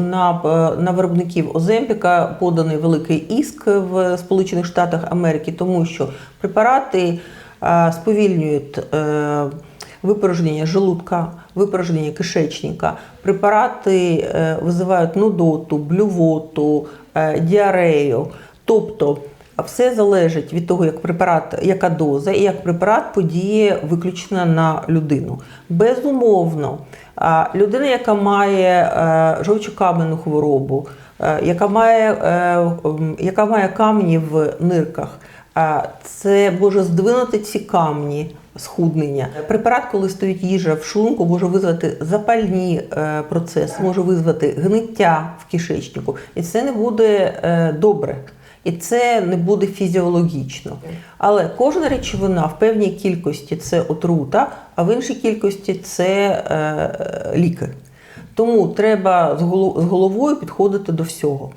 на, е, на виробників Оземпіка поданий великий іск в Сполучених Штатах Америки, тому що препарати е, сповільнюють е, випорожнення желудка, випорожнення кишечника. Препарати визивають нудоту, блювоту, діарею. Тобто все залежить від того, як препарат, яка доза і як препарат подіє виключно на людину. Безумовно, людина, яка має е, жовчокаменну хворобу, е, яка має, е, яка має камні в нирках, це може здвинути ці камні. Схуднення. Препарат, коли стоїть їжа в шлунку, може визвати запальні процеси, може визвати гниття в кишечнику, і це не буде добре. І це не буде фізіологічно. Але кожна речовина в певній кількості це отрута, а в іншій кількості це е, ліки. Тому треба з голо- з головою підходити до всього.